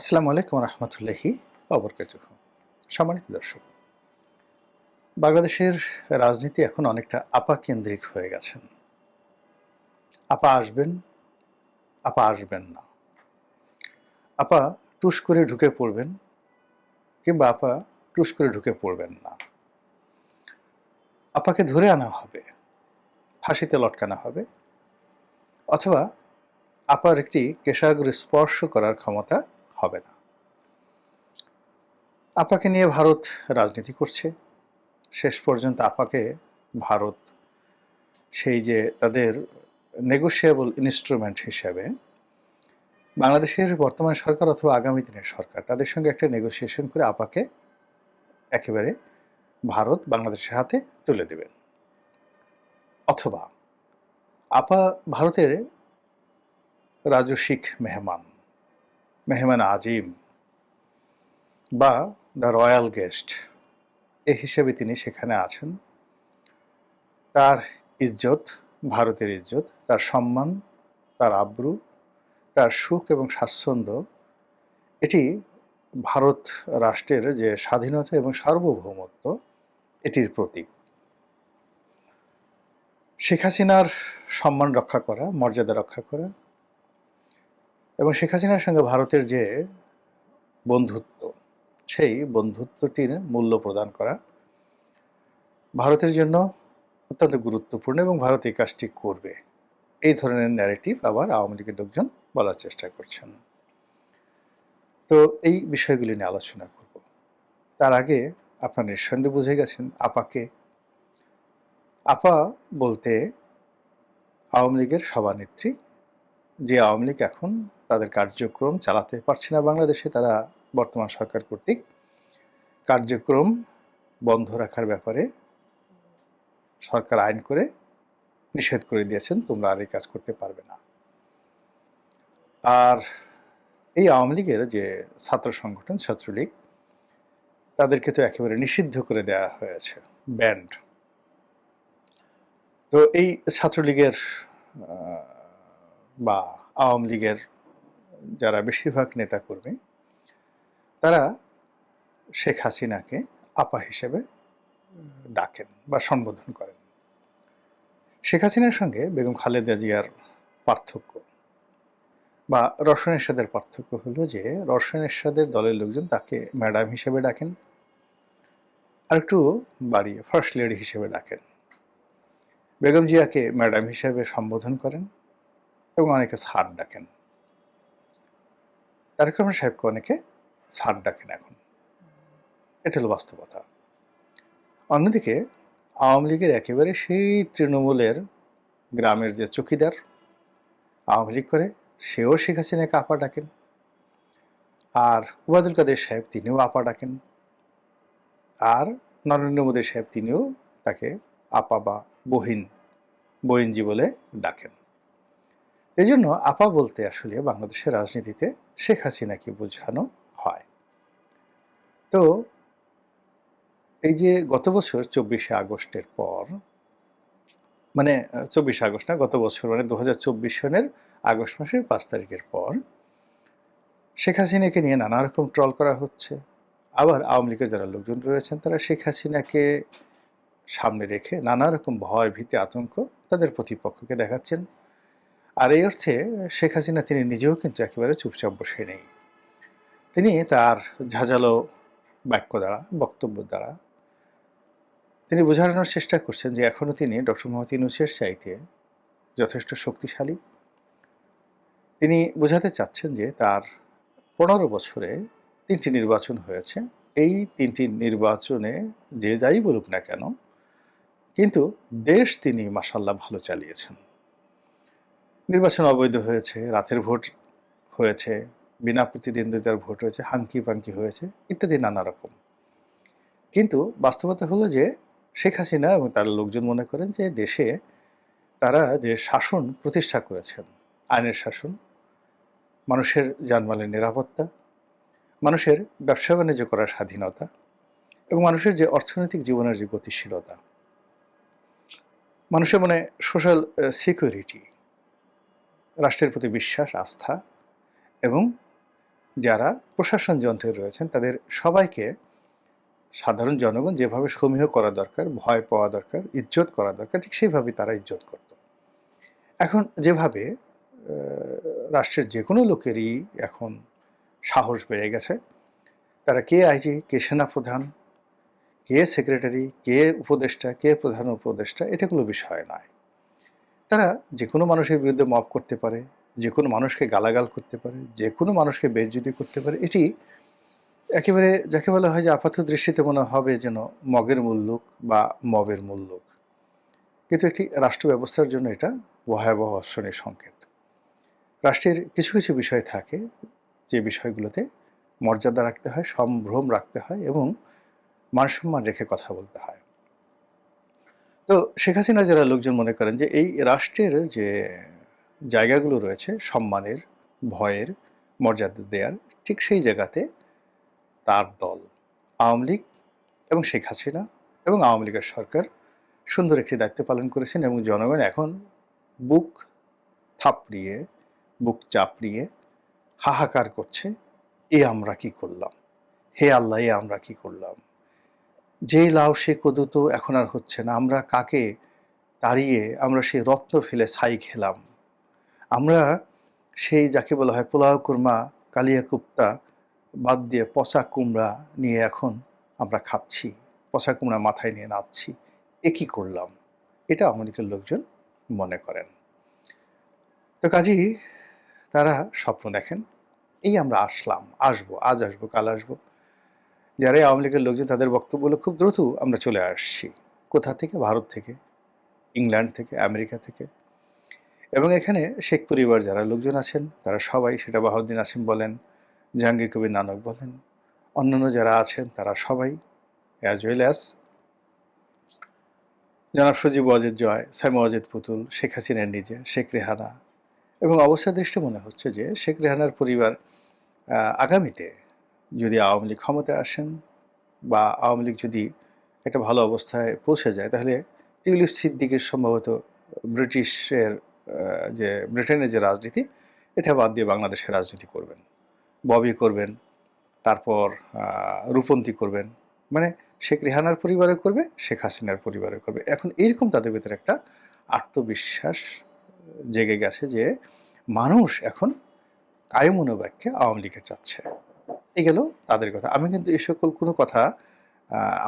আসসালামু আলাইকুম রহমতুল্লাহি অবরকাত সম্মানিত দর্শক, বাংলাদেশের রাজনীতি এখন অনেকটা আপা কেন্দ্রিক হয়ে গেছেন। আপা আসবেন আপা আসবেন না। আপা টুস করে ঢুকে পড়বেন কিংবা আপা টুস করে ঢুকে পড়বেন না। আপাকে ধরে আনা হবে, ফাঁসিতে লটকানো হবে, অথবা আপার একটি কেশাগ্র স্পর্শ করার ক্ষমতা হবে না। আপাকে নিয়ে ভারত রাজনীতি করছে। শেষ পর্যন্ত আপাকে ভারত সেই যে তাদের নেগোসিয়েবল ইনস্ট্রুমেন্ট হিসেবে বাংলাদেশের বর্তমান সরকার অথবা আগামী দিনের সরকার, তাদের সঙ্গে একটা নেগোসিয়েশন করে আপাকে একেবারে ভারত বাংলাদেশের হাতে তুলে দেবেন। অথবা আপা ভারতের রাজস্বিক মেহমান। মেহমান আজিম বা দ্য রয়্যাল গেস্ট, এ হিসেবে তিনি সেখানে আছেন। তার ইজ্জত, ভারতের ইজ্জত, তার সম্মান, তার আব্রু, তার সুখ এবং স্বাচ্ছন্দ্য, এটি ভারত রাষ্ট্রের যে স্বাধীনতা এবং সার্বভৌমত্ব, এটির প্রতীক। শেখ হাসিনার সম্মান রক্ষা করা, মর্যাদা রক্ষা করা এবং শেখ হাসিনার সঙ্গে ভারতের যে বন্ধুত্ব, সেই বন্ধুত্বটির মূল্য প্রদান করা ভারতের জন্য অত্যন্ত গুরুত্বপূর্ণ এবং ভারত এই কাজটি করবে। এই ধরনের ন্যারেটিভ আবার আওয়ামী লীগের লোকজন বলার চেষ্টা করছেন। তো এই বিষয়গুলি নিয়ে আলোচনা করব। তার আগে আপনার নিঃসন্দেহে বুঝে গেছেন, আপাকে। আপা বলতে আওয়ামী লীগের সভানেত্রী, যে আওয়ামী লীগ এখন তাদের কার্যক্রম চালাতে পারছে না বাংলাদেশে, তারা বর্তমান সরকার কর্তৃক কার্যক্রম বন্ধ রাখার ব্যাপারে সরকার আইন করে নিষেধ করে দিয়েছেন, তোমরা আর এই কাজ করতে পারবে না। আর এই আওয়ামী লীগের যে ছাত্র সংগঠন, ছাত্রলীগ, তাদেরকে তো একেবারে নিষিদ্ধ করে দেওয়া হয়েছে, ব্যান্ড। তো এই ছাত্রলীগের বা আওয়ামী লীগের যারা বেশিরভাগ নেতাকর্মী, তারা শেখ হাসিনাকে আপা হিসেবে ডাকেন বা সম্বোধন করেন। শেখ হাসিনার সঙ্গে বেগম খালেদা জিয়ার পার্থক্য বা রসন এরশাদের পার্থক্য হলো যে রসন এরশাদের দলের লোকজন তাকে ম্যাডাম হিসেবে ডাকেন, আর একটু বাড়িয়ে ফার্স্ট লেডি হিসেবে ডাকেন। বেগম জিয়াকে ম্যাডাম হিসেবে সম্বোধন করেন এবং অনেকে সার ডাকেন। তারেক রহমান সাহেবকে অনেকে সার ডাকেন এখন। এটা হলো বাস্তবতা। অন্যদিকে আওয়ামী লীগের একেবারে সেই তৃণমূলের গ্রামের যে চকিদার, আওয়ামী লীগ করে, সেও শেখ হাসিনাকে আপা ডাকেন। আর উবাদুল কাদের সাহেব তিনিও আপা ডাকেন। আর নরেন্দ্র মোদী সাহেব তিনিও তাকে আপা বা বহিন, বহিনজি বলে ডাকেন। এই জন্য আপা বলতে আসলে বাংলাদেশের রাজনীতিতে শেখ হাসিনাকে বোঝানো হয়? তো এই যে গত বছর চব্বিশে আগস্টের পর মানে চব্বিশে আগস্ট না, গত বছর মানে দু হাজার চব্বিশ সনের আগস্ট মাসের পাঁচ তারিখের পর শেখ হাসিনাকে নিয়ে নানা রকম ট্রল করা হচ্ছে। আবার আওয়ামী লীগের যারা লোকজন রয়েছেন, তারা শেখ হাসিনাকে সামনে রেখে নানা রকম ভয়, ভীতি, আতঙ্ক তাদের প্রতিপক্ষকে দেখাচ্ছেন। আর এই অর্থে শেখ হাসিনা তিনি নিজেও কিন্তু একেবারে চুপচাপ বসে নেই। তিনি তার ঝাঁঝালো বাক্য দ্বারা, বক্তব্য দ্বারা তিনি বোঝানোর চেষ্টা করছেন যে এখনও তিনি ডক্টর মোহাম্মদ ইউনুসের চাইতে যথেষ্ট শক্তিশালী। তিনি বোঝাতে চাচ্ছেন যে তার পনেরো বছরে তিনটি নির্বাচন হয়েছে। এই তিনটি নির্বাচনে যে যাই বলুক না কেন, কিন্তু দেশ তিনি মাসাল্লাহ ভালো চালিয়েছেন। নির্বাচন অবৈধ হয়েছে, রাতের ভোট হয়েছে, বিনা প্রতিদ্বন্দ্বিতার ভোট হয়েছে, হাঙ্কি পাঙ্কি হয়েছে, ইত্যাদি নানা রকম। কিন্তু বাস্তবতা হলো যে শেখ হাসিনা এবং তার লোকজন মনে করেন যে দেশে তারা যে শাসন প্রতিষ্ঠা করেছেন, আইনের শাসন, মানুষের জানমালের নিরাপত্তা, মানুষের ব্যবসা বাণিজ্য করার স্বাধীনতা এবং মানুষের যে অর্থনৈতিক জীবনের যে গতিশীলতা। মানুষের মনে সোশ্যাল সিকিউরিটি রাষ্ট্রের প্রতি বিশ্বাস, আস্থা এবং যারা প্রশাসন যন্ত্রে রয়েছেন, তাদের সবাইকে সাধারণ জনগণ যেভাবে সমীহ করা দরকার, ভয় পাওয়া দরকার, ইজ্জত করা দরকার, ঠিক সেইভাবেই তারা ইজ্জত করত। এখন যেভাবে রাষ্ট্রের যে কোনো লোকেরই এখন সাহস বেড়ে গেছে। তারা কে আইজি, কে সেনাপ্রধান, কে সেক্রেটারি, কে উপদেষ্টা, কে প্রধান উপদেষ্টা, এটা কোনো বিষয় নয়। তারা যে কোনো মানুষের বিরুদ্ধে মব করতে পারে যে কোনো মানুষকে গালাগাল করতে পারে যে কোনো মানুষকে বেজ্জুতি করতে পারে, এটি একেবারে যাকে বলা হয় যে আপাত দৃষ্টিতে মনে হবে যেন মগের মূল্যক বা মবের মূল্যক। কিন্তু একটি রাষ্ট্র ব্যবস্থার জন্য এটা ভয়াবহ অর্শনের সংকেত। রাষ্ট্রের কিছু কিছু বিষয় থাকে, যে বিষয়গুলোতে মর্যাদা রাখতে হয়, সম্ভ্রম রাখতে হয় এবং মানসম্মান রেখে কথা বলতে হয়। তো শেখ হাসিনা যারা লোকজন মনে করেন যে এই রাষ্ট্রের যে জায়গাগুলো রয়েছে, সম্মানের, ভয়ের মর্যাদা দেওয়ার ঠিক সেই জায়গাতে তার দল, আওয়ামী লীগ এবং শেখ হাসিনা এবং আওয়ামী লীগের সরকার সুন্দর একটি দায়িত্ব পালন করেছেন এবং জনগণ এখন বুক থাপড়িয়ে, বুক চাপড়িয়ে হাহাকার করছে, এ আমরা কি করলাম? হে আল্লাহ, এ আমরা কি করলাম? যে লাউ, সে কদু তো এখন আর হচ্ছে না। আমরা কাকে তাড়িয়ে আমরা সেই রত্ন ফেলে ছাই খেলাম? আমরা সেই যাকে বলা হয় পোলাও কুরমা, কালিয়া কুপ্তা বাদ দিয়ে পচা কুমড়া নিয়ে এখন আমরা খাচ্ছি। পচা কুমড়া মাথায় নিয়ে নাচছি। এ কী করলাম? এটা আমেরিকার লোকজন মনে করেন। তো কাজী, তারা স্বপ্ন দেখেন। এই আমরা আসলাম। আসব, আজ আসব, কাল আসব। যারা আওয়ামী লীগের লোকজন, তাদের বক্তব্যগুলো খুব দ্রুত আমরা চলে আসছি। কোথা থেকে? ভারত থেকে, ইংল্যান্ড থেকে, আমেরিকা থেকে। এবং এখানে শেখ পরিবার যারা লোকজন আছেন, তারা সবাই সেটা বাহাউদ্দিন আসিম বলেন, জাহাঙ্গীর কবির নানক বলেন, অন্যান্য যারা আছেন, তারা সবাই অ্যাজ ওয়েল অ্যাজ জনাব সজীব ওয়াজেদ জয়, সাইমা ওয়াজেদ পুতুল, শেখ হাসিনার নিজে, শেখ রেহানা। এবং অবস্থা দৃষ্টি মনে হচ্ছে যে, শেখ রেহানার পরিবার আগামীতে যদি আওয়ামী লীগ ক্ষমতায় আসেন বা আওয়ামী লীগ যদি একটা ভালো অবস্থায় পৌঁছে যায়, তাহলে টিউলিপ সিদ্দিকের সম্ভবত ব্রিটিশের যে ব্রিটেনের যে রাজনীতি, এটা বাদ দিয়ে বাংলাদেশের রাজনীতি করবেন। ববি করবেন, তারপর রূপন্তী করবেন। মানে শেখ রেহানার পরিবারে করবে, শেখ হাসিনার পরিবারে করবে। এখন এইরকম তাদের ভিতরে একটা আত্মবিশ্বাস, জেগে গেছে যে মানুষ এখন কায়মনোবাক্যে আওয়ামী লীগে চাচ্ছে। এই গেল তাদের কথা। আমি কিন্তু এ সকল কোনো কথা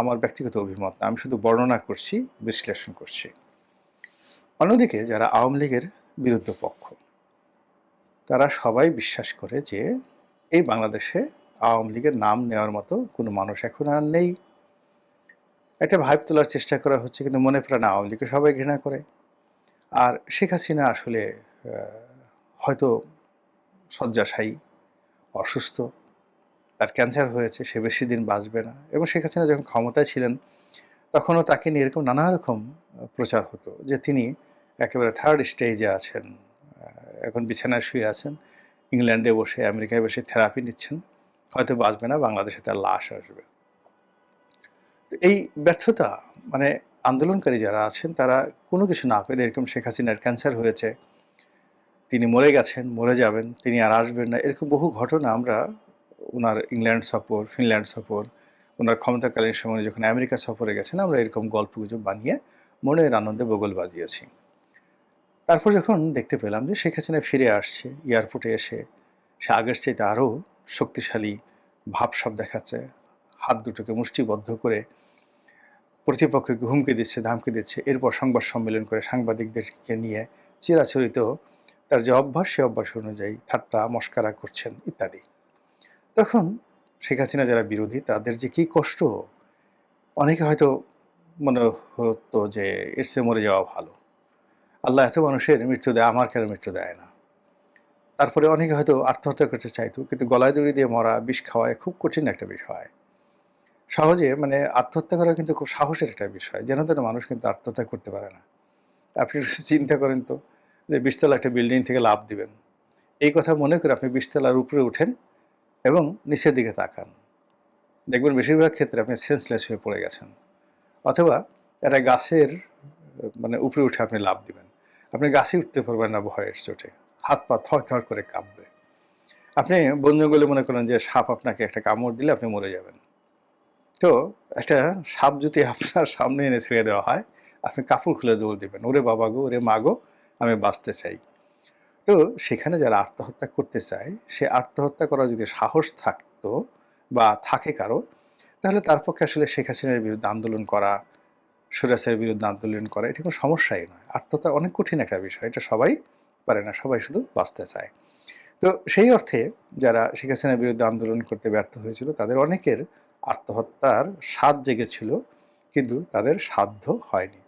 আমার ব্যক্তিগত অভিমত না। আমি শুধু বর্ণনা করছি, বিশ্লেষণ করছি। অন্যদিকে যারা আওয়ামী লীগের বিরুদ্ধ পক্ষ, তারা সবাই বিশ্বাস করে যে এই বাংলাদেশে আওয়ামী লীগের নাম নেওয়ার মতো কোনো মানুষ এখন আর নেই। একটা ভাইব তোলার চেষ্টা করা হচ্ছে কিন্তু মনে প্রাণে আওয়ামী লীগকে সবাই ঘৃণা করে। আর শেখ হাসিনা আসলে হয়তো শয্যাশায়ী, অসুস্থ। তার ক্যান্সার হয়েছে, সে বেশি দিন বাঁচবে না। এবং শেখ হাসিনা যখন ক্ষমতায় ছিলেন, তখনও তাকে নিয়ে এরকম নানা রকম প্রচার হতো যে তিনি একেবারে থার্ড স্টেজে আছেন এখন বিছানায় শুয়ে আছেন, ইংল্যান্ডে বসে, আমেরিকায় বসে থেরাপি নিচ্ছেন, হয়তো বাঁচবে না, বাংলাদেশে তার লাশ আসবে। এই ব্যর্থতা মানে আন্দোলনকারী যারা আছেন, তারা কোনো কিছু না পেরে এরকম শেখ হাসিনার ক্যান্সার হয়েছে, তিনি মরে গেছেন, মরে যাবেন, তিনি আর আসবেন না, এরকম বহু ঘটনা আমরা ওনার ইংল্যান্ড সফর, ফিনল্যান্ড সফর ওনার ক্ষমতাকালীন সময়ে যখন আমেরিকা সফরে গেছেন, আমরা এরকম গল্প গুজব বানিয়ে মনের আনন্দে বগল বাজিয়েছি। তারপর যখন দেখতে পেলাম যে শেখ হাসিনা ফিরে আসছে, এয়ারপোর্টে এসে, সে আগের চাইতে আরও শক্তিশালী ভাবসাব দেখাচ্ছে, হাত দুটোকে মুষ্টিবদ্ধ করে প্রতিপক্ষকে হুমকি দিচ্ছে, ধামকি দিচ্ছে, এরপর সংবাদ সম্মেলন করে সাংবাদিকদেরকে নিয়ে চিরাচরিত তার যে অভ্যাস, সে অভ্যাস অনুযায়ী ঠাট্টা, মস্কারা করছেন, ইত্যাদি। তখন শেখ হাসিনা যারা বিরোধী, তাদের যে কি কষ্ট, অনেকে হয়তো মনে হতো যে এর মরে যাওয়া ভালো। আল্লাহ এত মানুষের মৃত্যু দেয়, আমার কেন মৃত্যু দেয় না? তারপরে অনেকে হয়তো আত্মহত্যা করতে চাইতো, কিন্তু গলায় দড়ি দিয়ে মরা, বিষ খাওয়ায় খুব কঠিন একটা বিষয়। সহজে মানে আত্মহত্যা করা কিন্তু খুব সাহসের একটা বিষয়, যেন তেন মানুষ কিন্তু আত্মহত্যা করতে পারে না। আপনি চিন্তা করেন তো, যে বিশতলা একটা বিল্ডিং থেকে লাভ দিবেন। এই কথা মনে করে আপনি বিশতলার উপরে উঠেন এবং নিচের দিকে তাকান। দেখবেন বেশিরভাগ ক্ষেত্রে আপনি সেন্সলেস হয়ে পড়ে গেছেন। অথবা একটা গাছের মানে উপরে উঠে আপনি লাভ দিবেন। আপনি গাছে উঠতে পারবেন না ভয়ের চোটে। হাত পা থর থর করে কাঁপবে। আপনি বন জঙ্গলে মনে করেন যে সাপ আপনাকে একটা কামড় দিলে আপনি মরে যাবেন। তো একটা সাপ যদি আপনার সামনে এনে ছেড়ে দেওয়া হয়, আপনি কাপড় খুলে দৌড় দিবেন। ওরে বাবা গো, ওরে মা গো, আমি বাঁচতে চাই। তো সেখানে যারা আত্মহত্যা করতে চায়, সে আত্মহত্যা করার যদি সাহস থাকতো বা থাকে কারও, তাহলে তার পক্ষে আসলে শেখ হাসিনার বিরুদ্ধে আন্দোলন করা সুরাসের বিরুদ্ধে আন্দোলন করা, এটা কোনো সমস্যাই নয়। আত্মহত্যা অনেক কঠিন একটা বিষয়, এটা সবাই পারে না, সবাই শুধু বাঁচতে চায়। তো সেই অর্থে যারা শেখ হাসিনার বিরুদ্ধে আন্দোলন করতে ব্যর্থ হয়েছিল, তাদের অনেকের আত্মহত্যার স্বাদ জেগেছিল, কিন্তু তাদের সাধ্য হয়নি।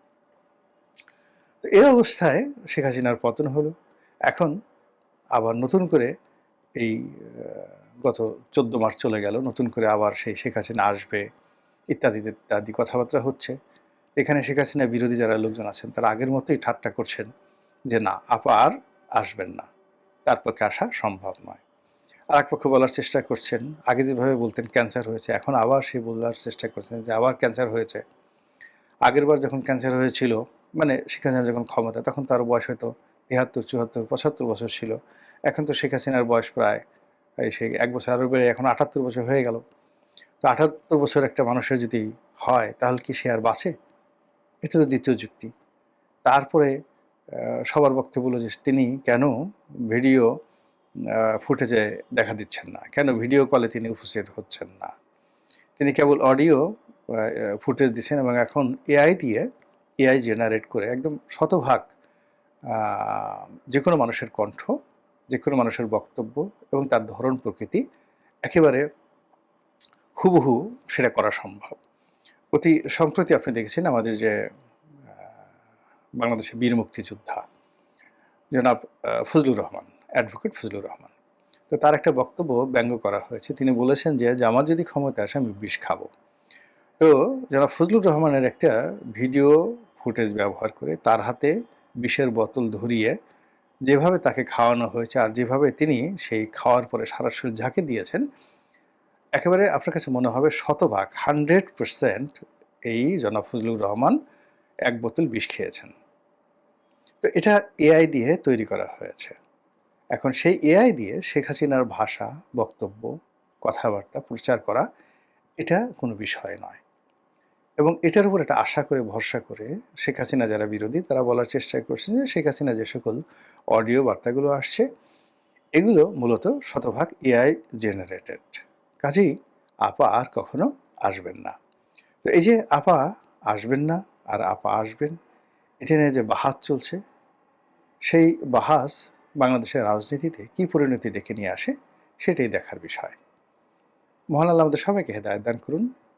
তো এই অবস্থায় শেখ হাসিনার পতন হলো। এখন আবার নতুন করে এই গত চোদ্দ মাস চলে গেল, নতুন করে আবার সেই শেখ হাসিনা আসবে, ইত্যাদি ইত্যাদি কথাবার্তা হচ্ছে। এখানে শেখ হাসিনা বিরোধী যারা লোকজন আছেন, তারা আগের মতোই ঠাট্টা করছেন যে না, আপা আর আসবেন না। তার পক্ষে আসা সম্ভব নয়। আর এক পক্ষ বলার চেষ্টা করছেন, আগে যেভাবে বলতেন ক্যান্সার হয়েছে, এখন আবার সে বলার চেষ্টা করছেন যে আবার ক্যান্সার হয়েছে। আগের বার যখন ক্যান্সার হয়েছিল মানে শেখ হাসিনা যখন ক্ষমতা, তখন তার বয়স হয়তো তিহাত্তর চুয়াত্তর, পঁচাত্তর বছর ছিল। এখন তো শেখ হাসিনার বয়স প্রায় সেই এক বছর আরও বেড়ে এখন আটাত্তর বছর হয়ে গেল। তো আটাত্তর বছর একটা মানুষের যদি হয়, তাহলে কি সে আর বাঁচে? এটা তো দ্বিতীয় যুক্তি। তারপরে সবার বক্তব্য যে তিনি কেন ভিডিও ফুটেজে দেখা দিচ্ছেন না? কেন ভিডিও কলে তিনি উপস্থিত হচ্ছেন না? তিনি কেবল অডিও ফুটেজ দিচ্ছেন এবং এখন এআই দিয়ে, এআই জেনারেট করে একদম শতভাগ যে কোনো মানুষের কণ্ঠ যে কোনো মানুষের বক্তব্য এবং তার ধরন প্রকৃতি একেবারে হুবহু সেটা করা সম্ভব। অতি সম্প্রতি আপনি দেখেছেন আমাদের যে বাংলাদেশের বীর মুক্তিযোদ্ধা জনাব ফজলুর রহমান অ্যাডভোকেট ফজলুর রহমান। তো তার একটা বক্তব্য ব্যঙ্গ করা হয়েছে। তিনি বলেছেন যে আমার যদি ক্ষমতা আসে, আমি বিষ খাব। তো জনাব ফজলুর রহমানের একটা ভিডিও ফুটেজ ব্যবহার করে তার হাতে বিষের বোতল ধরিয়ে যেভাবে তাকে খাওয়ানো হয়েছে আর যেভাবে তিনি সেই খাওয়ার পরে সারা শরীর ঝাঁকে দিয়েছেন, একেবারে আপনার কাছে মনে হবে শতভাগ, হান্ড্রেড পার্সেন্ট এই জনাব ফজলুর রহমান এক বোতল বিষ খেয়েছেন। তো এটা এআই দিয়ে তৈরি করা হয়েছে। এখন সেই এআই দিয়ে শেখ হাসিনার ভাষা, বক্তব্য, কথাবার্তা, প্রচার করা এটা কোনো বিষয় নয়। এবং এটার উপর একটা আশা করে, ভরসা করে শেখ হাসিনা যারা বিরোধী, তারা বলার চেষ্টা করছেন যে শেখ হাসিনা যে সকল অডিও বার্তাগুলো আসছে, এগুলো মূলত শতভাগ এআই জেনারেটেড কাজেই আপা আর কখনো আসবেন না। তো এই যে আপা আসবেন না আর আপা আসবেন, এটা নিয়ে যে বাহাস চলছে, সেই বাহাস বাংলাদেশের রাজনীতিতে কি পরিণতি ডেকে নিয়ে আসে, সেটাই দেখার বিষয়। মহান আল্লাহ আমাদের সবাইকে হেদায়ত দান করুন।